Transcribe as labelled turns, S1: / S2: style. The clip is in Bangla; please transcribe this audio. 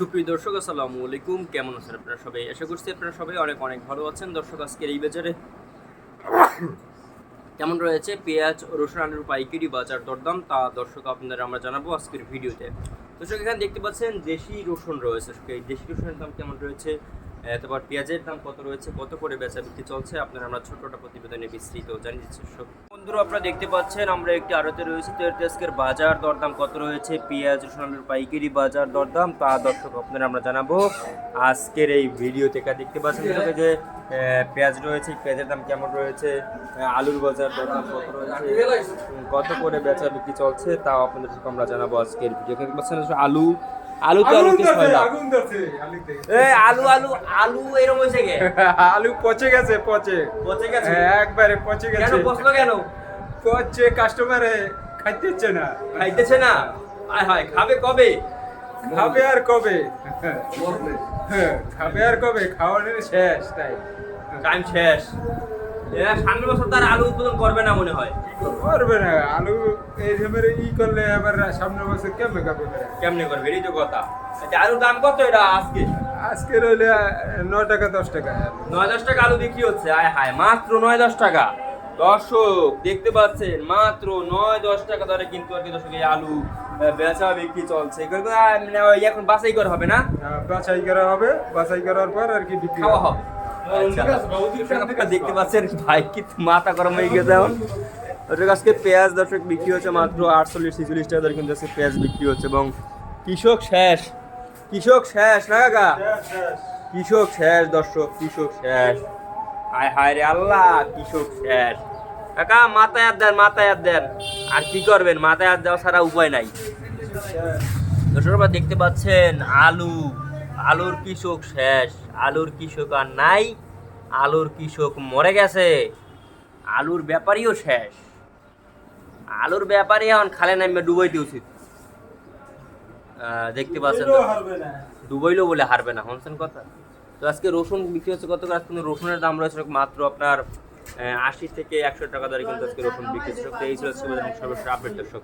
S1: সুপ্রিয় দর্শক, আসসালামু আলাইকুম। কেমন আছেন আপনারা সবাই? আশা করছি আপনারা সবাই অনেক অনেক ভালো আছেন। দর্শক, আজকের এই বাজারে কেমন রয়েছে? পেঁয়াজ, রসুন, আলুর পাইকারি বাজার দরদাম। তা দর্শক, আপনাদের আমরা জানাব আজকের ভিডিওতে। দর্শক, এখানে দেখতে পাচ্ছেন দেশি রসুন রয়েছে। এই দেশি রসুনের দাম কেমন রয়েছে? তারপর পেঁয়াজের দাম কত রয়েছে? কত করে বেচা বিক্রি চলছে? আপনারা আমরা ছোটটা প্রতিবেদনে বিস্তৃত জানিয়ে দিচ্ছি। বন্ধুরা আপনারা দেখতে পাচ্ছেন আমরা একটি আড়তে রয়েছে। তো এর আজকের বাজার দরদাম কত রয়েছে? পেঁয়াজ, রসুন আলুর পাইকারি বাজার দরদাম তা দর্শক আপনারা আমরা জানাব। আজকের এই ভিডিওতে কা দেখতে পাচ্ছেন যে পেঁয়াজ রয়েছে, পেঁয়াজের দাম কেমন রয়েছে? আলুর বাজার দরদাম কত রয়েছে? কত করে বেচা বিক্রি চলছে? তাও আপনাদের আমরা জানাব আজকের ভিডিও। দেখতে পাচ্ছেন আলু আলু তো আলু কিছু হয় না
S2: আগুন
S1: এই আলু আলু আলু এরকম
S2: আলু পচে গেছে পচে।
S1: পচে গেছে?
S2: হ্যাঁ, একবারে পচে
S1: কেন
S2: গেছে।
S1: পচলো কেন?
S2: পচে কাস্টমারে খাইতে ইচ্ছে না।
S1: খাইতেছে না? আয় হায় খাবে কবে?
S2: খাবে আর কবে? হ্যাঁ, খাবে আর কবে? খাওয়ানোর শেষ তাই।
S1: টাইম শেষ। সামনের বছর তার আলু উৎপাদন করবে না মনে হয়।
S2: করবে না আলু এই ধরনের ই করলে আবার সামনের বছর কেমনে খাবে
S1: কেমনে করবে? এই তো কথা। আচ্ছা, আলুর দাম কত এটা আজকে?
S2: আজকে রইলে ন টাকা দশ টাকা।
S1: নয় দশ টাকা আলু বিক্রি হচ্ছে। আয় হায় মাত্র নয় দশ টাকা। দর্শক দেখতে পাচ্ছেন মাত্র নয় দশ টাকা দরে কিন্তু আর কি দর্শক এই আলু বেচা বিক্রি চলছে। মানে এখন বাছাই করা হবে না?
S2: বাছাই করা হবে। বাছাই করার পর আর কি বিক্রি
S1: খাওয়া হবে। দেখতে পাচ্ছেন ভাই কি মাথা গরম হয়ে গেছে এখন। দর্শক আজকে পেঁয়াজ দর্শক বিক্রি হচ্ছে মাত্র আটচল্লিশ ছিচল্লিশ টাকা দরে কিন্তু আজকে পেঁয়াজ বিক্রি হচ্ছে এবং কৃষক শেষ কৃষক শেষ না কাকা। কৃষক শেষ দর্শক কৃষক শেষ। হায় হায় রে আল্লাহ কৃষক শেষ। কাকা মাথায় হাত দেন মাথায় হাত দেন। আর কি করবেন? মাথায় হাত দেওয়া ছাড়া উপায় নাই। দর্শক দেখতে পাচ্ছেন আলু আলুর কৃষক শেষ আলুর কৃষক আর নাই আলুর কৃষক মরে গেছে আলুর ব্যাপারীও শেষ। আলুর ব্যাপারে এখন খালে নামবে ডুবাইতে উচিত দেখতে পাচ্ছেন
S2: এটাও হারবে না।
S1: ডুবাইলো বলে হারবে না হনসেন কথা? তো আজকে রসুন বিক্রি হচ্ছে কত আজকে কিন্তু রসুনের দাম রয়েছে মাত্র আপনার আশি থেকে একশো টাকা দরে কিন্তু আজকে রসুন বিক্রি হচ্ছে। এই ছিল সর্বশেষ আপডেট দর্শক।